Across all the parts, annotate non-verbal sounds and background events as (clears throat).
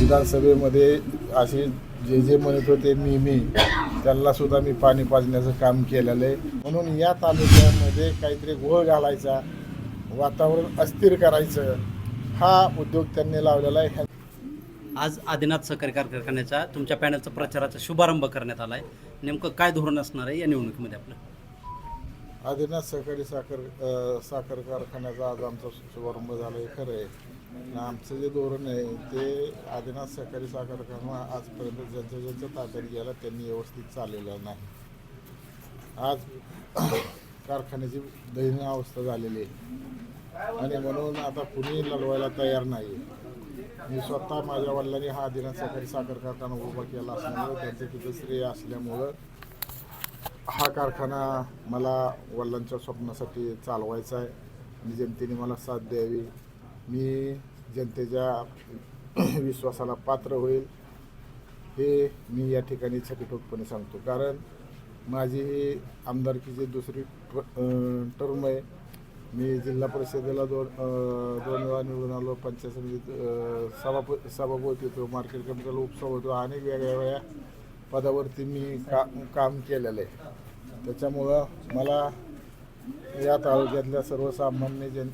विधानसभेमध्ये असे जे जे म्हणत होते मी मी त्यांना सुद्धा मी पाणी पाजण्याचं काम केलेलं आहे. म्हणून या तालुक्यामध्ये काहीतरी घोळ घालायचा वातावरण अस्थिर करायचं हा उद्योग त्यांनी लावलेला आहे. आज आदिनाथ सहकारी कारखान्याच्या तुमच्या पॅनलचा प्रचाराचा शुभारंभ करण्यात आला आहे नेमकं काय धोरण असणार आहे या निवडणुकीमध्ये आपलं? आदिनाथ सहकारी साखर साखर कारखान्याचा आज आमचा शुभारंभ झाला आहे खरं आहे. आणि आमचं जे धोरण आहे ते आदिनाथ सहकारी साखर कारखाना आजपर्यंत ज्यांच्या ज्यांच्या ताब्यात गेला त्यांनी व्यवस्थित चाललेलं नाही. आज कारखान्याची दयनीय अवस्था झालेली आहे. आणि म्हणून आता कुणी लढवायला तयार नाही. मी स्वतः माझ्या वडिलांनी हा आदिनाथ सहकारी साखर कारखाना उभा केला असल्यामुळं त्यांचं तिथं श्रेय असल्यामुळं हा कारखाना मला वडिलांच्या स्वप्नासाठी चालवायचा आहे. आणि जनतेने मला साथ द्यावी. मी जनतेच्या (clears throat) विश्वासाला पात्र होईल हे मी या ठिकाणी छकीटोकपणे सांगतो. कारण माझी ही आमदारकीची दुसरी टर्म आहे मी जिल्हा परिषदेला दोन दोन वेळा निवडून आलो पंचायत समितीत सभाप सभापती होतो मार्केट कमिटीला उपसभा होतो अनेक वेगळ्या वेगळ्या पदावरती मी का काम केलेलं आहे. त्याच्यामुळं मला या तालुक्यातल्या सर्वसामान्य जन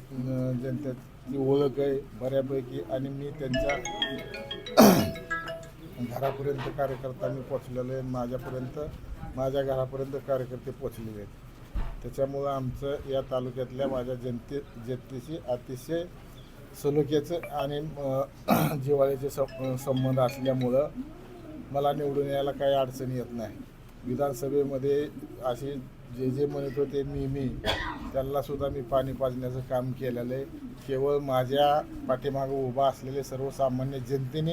जनतेत ती ओळख आहे बऱ्यापैकी आणि मी त्यांच्या (coughs) घरापर्यंत कार्यकर्ता मी पोचलेलो आहे माझ्यापर्यंत माझ्या घरापर्यंत कार्यकर्ते पोचलेले आहेत. त्याच्यामुळं आमचं या तालुक्यातल्या माझ्या जनते जनतेशी अतिशय सलोख्याचं आणि (coughs) जिवाळ्याचे संबंध असल्यामुळं मला निवडून यायला काही अडचणी येत नाही. विधानसभेमध्ये असे जे जे म्हणत होते मी मी. त्यांना सुद्धा मी पाणी पाजण्याचं काम केलेलं आहे. केवळ माझ्या पाठीमागं उभा असलेले सर्वसामान्य जनतेने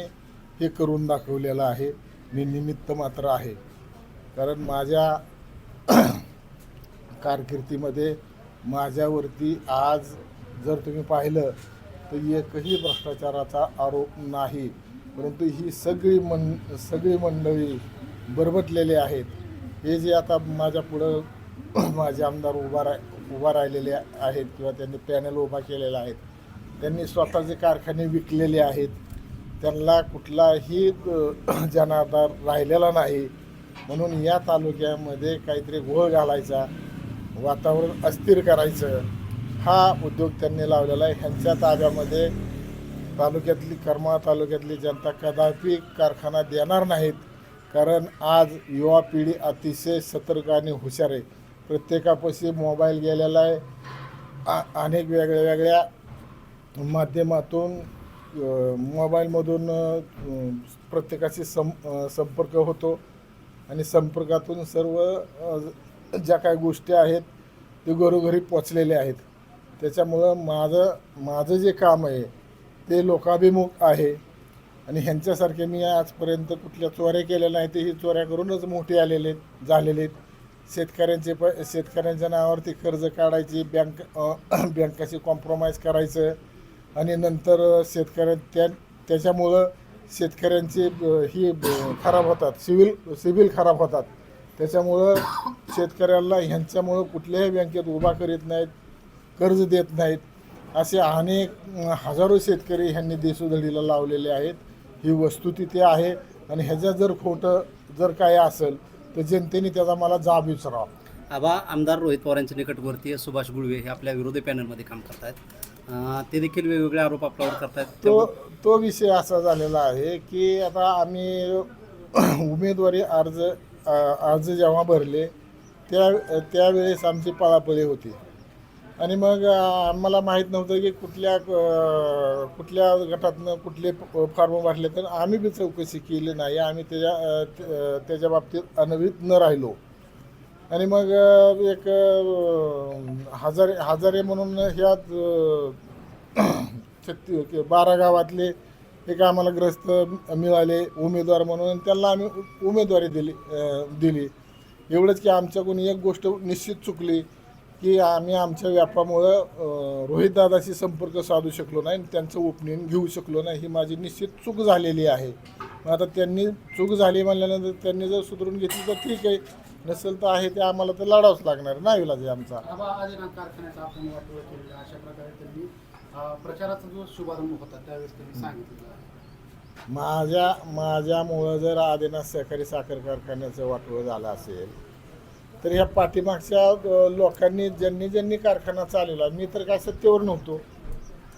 हे करून दाखवलेलं आहे. मी निमित्त मात्र आहे. कारण माझ्या (clears throat) कारकिर्दीमध्ये माझ्यावरती आज जर तुम्ही पाहिलं तर एकही भ्रष्टाचाराचा आरोप नाही. परंतु ही सगळी मन सगळी मंडळी बरबटलेले आहेत. हे जे आता माझ्या पुढं (coughs) माझे आमदार उभा रा उभा राहिलेले आहेत किंवा त्यांनी पॅनल उभा केलेला आहेत त्यांनी स्वतःचे कारखाने विकलेले आहेत. त्यांना कुठलाही जनाधार राहिलेला नाही. म्हणून या तालुक्यामध्ये काहीतरी घोळ घालायचा वातावरण अस्थिर करायचं हा उद्योग त्यांनी लावलेला आहे. ह्यांच्या ताब्यामध्ये तालुक्यातली करमाळा तालुक्यातली जनता कदापि कारखाना देणार नाहीत. कारण आज युवा पिढी अतिशय सतर्क आणि हुशार आहे. प्रत्येकापाशी मोबाईल गेलेला आहे. आ- अनेक वेगळ्या वेगळ्या माध्यमातून मोबाईलमधून प्रत्येकाशी सं संपर्क होतो. आणि संपर्कातून सर्व ज्या काही गोष्टी आहेत ते घरोघरी पोचलेले आहेत. त्याच्यामुळं माझं माझं जे काम आहे ते लोकाभिमुख आहे. आणि ह्यांच्यासारखे मी आजपर्यंत कुठल्या चोऱ्या केलेल्या नाही ते ही चोऱ्या करूनच मोठे आलेले आहेत झालेले आहेत. शेतकऱ्यांचे प शेतकऱ्यांच्या नावावरती कर्ज काढायची बँक बँकाशी कॉम्प्रोमाइज करायचं. आणि नंतर शेतकऱ्या त्या त्याच्यामुळं शेतकऱ्यांचे ही ब- खराब होतात. सिव्हिल सिव्हिल खराब होतात. त्याच्यामुळं शेतकऱ्याला ह्यांच्यामुळं कुठल्याही बँकेत उभा करीत नाहीत कर्ज देत नाहीत. असे अनेक हजारो शेतकरी ह्यांनी देशोधडीला लावलेले आहेत. ही वस्तुस्थिती आहे. आणि ह्याच्या जर खोटं जर काय असेल तर जनतेने त्याचा मला जाब विचारावा. आबा आमदार रोहित पवारांच्या निकटवर्तीय सुभाष गुळवे हे आपल्या विरोधी पॅनलमध्ये काम करतायत. ते देखील वेगवेगळे आरोप आपल्यावर करतायत. तो तो विषय असा झालेला आहे की आता आम्ही उमेदवारी अर्ज अर्ज जेव्हा भरले त्या त्यावेळेस आमची पळापळी होती. आणि मग आम्हाला माहीत नव्हतं की कुठल्या कुठल्या गटातनं कुठले फॉर्म भरले तर आम्ही बी चौकशी केली नाही. आम्ही त्याच्या त्याच्या बाबतीत अनवित न राहिलो. आणि मग एक हजारे हजारे म्हणून ह्या छत्ती बारा गावातले एक आम्हाला ग्रस्त मिळाले उमेदवार म्हणून. त्यांना आम्ही उ- उमेदवारी दिली दिली. एवढंच की आमच्याकडून एक गोष्ट निश्चित चुकली. की आम्ही आमच्या व्यापामुळं रोहितदादाशी संपर्क साधू शकलो नाही आणि त्यांचं ओपिनियन घेऊ शकलो नाही ही माझी निश्चित चूक झालेली आहे. मग आता त्यांनी चूक झाली म्हणल्यानंतर त्यांनी जर सुधरून घेतली तर ठीक आहे. नसेल तर आहे ते आम्हाला तर लढावंच लागणार. नाही विलाज आहे आमचा. अशा प्रकारे प्रचाराचा जो शुभारंभ होता त्यावेळेस त्यांनी माझ्या माझ्यामुळं जर आदिनाथ सहकारी साखर कारखान्याचं वाटोळं झालं असेल तर ह्या पाठीमागच्या लोकांनी ज्यांनी ज्यांनी कारखाना चालवला मी तर काय सत्तेवर नव्हतो.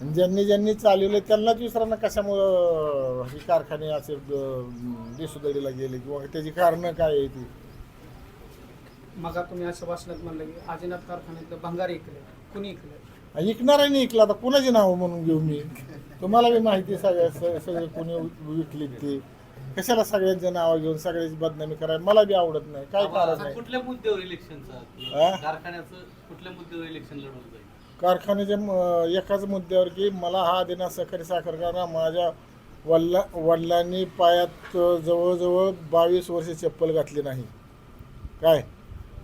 ज्यांनी ज्यांनी चालवले त्यांनाच विसरांना कशामुळं ही कारखाने असे दिसुदडीला गेले किंवा त्याची कारणं काय आहे ती मग तुम्ही असं भाषणात म्हणलं की आजीनाथ कारखान्यातलं भंगार ऐकलं कुणी ऐकलं ऐकणाऱ्याने ऐकला. आता कुणाची नावं म्हणून घेऊ मी? तुम्हाला बी माहिती सगळ्या सगळे कोणी विकली ते. कशाला सगळ्यांचं नावं घेऊन सगळ्याची बदनामी करायला? मला बी आवडत नाही. काय कारण आहे? कुठल्या मुद्द्यावर इलेक्शनचा? कारखान्याचं कुठल्या मुद्द्यावर इलेक्शन लढवलं जाईल? कारखान्याच्या एकाच मुद्द्यावर की मला हा देणार सहकारी साखर कारखाना माझ्या वडिला वडिलांनी पायात जवळजवळ बावीस वर्ष चप्पल घातली नाही. काय?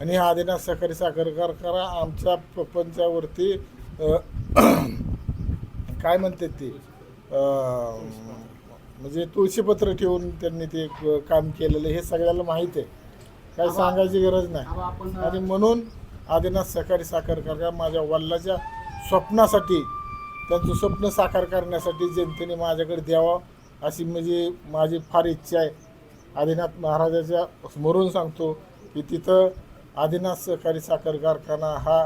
आणि हा देणार सहकारी साखर कारखाना आमच्या प्रपंचावरती (clears throat) काय म्हणतात ते? म्हणजे तुळशीपत्र ठेवून त्यांनी ते काम केलेलं हे सगळ्याला माहीत आहे. काही सांगायची गरज नाही. आणि म्हणून आदिनाथ सहकारी साखर कारखाना माझ्या वडिलाच्या स्वप्नासाठी त्यांचं स्वप्न साकार करण्यासाठी जनतेने माझ्याकडे द्यावं अशी म्हणजे माझी फार इच्छा आहे. आदिनाथ महाराजाच्या स्मरून सांगतो की तिथं आदिनाथ सहकारी साखर कारखाना हा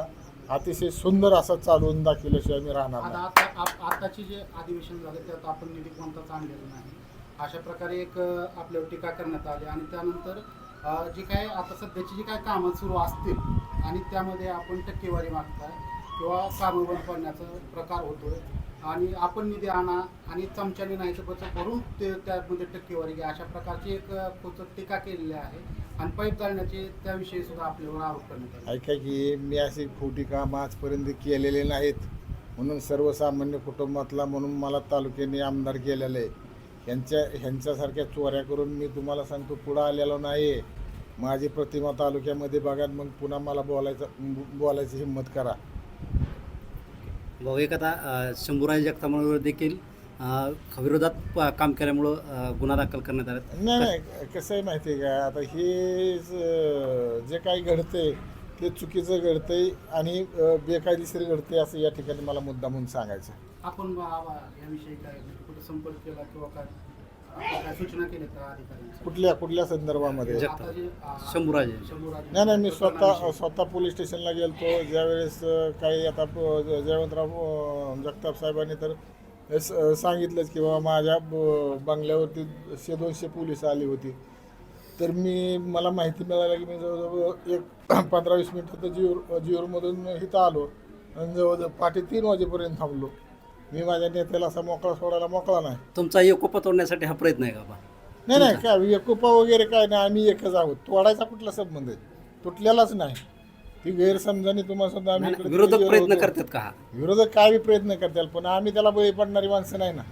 अतिशय सुंदर असा चालवून दाखवल्याशिवाय मी राहणार आता नाही. आता आप- आताचे जे अधिवेशन झाले त्यात आपण निधी कोणताच आणलेला नाही. अशा प्रकारे एक अ, आपल्यावर टीका करण्यात आली आणि त्यानंतर अ, जे काय आता सध्याची जी काय कामं सुरू असतील आणि त्यामध्ये आपण टक्केवारी मागताय किंवा कामं बंद पडण्याचा प्रकार होतोय आणि आपण निधी आणा आणि चमच्याने नाही तर बचत भरून ते त्यामध्ये टक्केवारी घ्या अशा प्रकारची एक अ, खोचक टीका केलेली आहे. आणि पाईप जाळण्याचे त्याविषयी सुद्धा आपल्यावर आरोप करण्यात आले. ऐका की मी अशी खोटी कामं आजपर्यंत केलेले नाहीत. म्हणून सर्वसामान्य कुटुंबातला म्हणून मला तालुक्याने आमदार केलेलं. आहे ह्यांच्या ह्यांच्यासारख्या चोऱ्या करून मी तुम्हाला सांगतो पुढं आलेलो नाही माझी प्रतिमा तालुक्यामध्ये बघा मग पुन्हा मला बोलायचं बोलायची हिंमत करा. भाऊ एक आता शंभूराज जगतामावर देखील विरोधात काम केल्यामुळं गुन्हा दाखल करण्यात आला नाही नाही कसं आहे माहिती आहे का आता हे ज- जे काही घडतंय ते चुकीचं घडतंय आणि अ, बेकायदेशीर घडतंय असं या ठिकाणी मला मुद्दा म्हणून सांगायचं आहे. आपण बा- बा- याविषयी काय कुठे संपर्क केला किंवा काय आपण काय सूचना केल्या का अधिकाऱ्यांना कुठल्या कुठल्या संदर्भामध्ये जगताप. आता जे, आ, शंभूराजे. शंभूराजे नाही नाही मी स्वतः. स्वतः पोलीस स्टेशनला गेलतो ज्यावेळेस अ, काही आता प- जयवंतराव अ, जगताप साहेबांनी तर स- सांगितलंच की बाबा माझ्या ब- बंगल्यावरती शे दोनशे पोलीस आली होती. तर मी मला माहिती मिळाली की मी जवळजवळ एक (clears throat) पंधरा वीस मिनटं तर जीवर जीवरमधून इथं आलो. आणि जवळजवळ पाठी तीन वाजेपर्यंत थांबलो. मी माझ्या नेत्याला असा मोकळा सोडायला मोकळा नाही. तुमचा एकोपा तोडण्यासाठी हा प्रयत्न आहे का बा? नाही नाही काय एकोपा वगैरे काय नाही आम्ही एकच आहोत. तोडायचा कुठला संबंध आहे? तुटलेलाच नाही. ती गैरसमजाने तुम्हाला सुद्धा आम्ही नाही, इकडे विरोधक प्रयत्न. करतात का हा विरोधक काय बी प्रयत्न करतील पण आम्ही त्याला बळी पडणारी माणसं नाही ना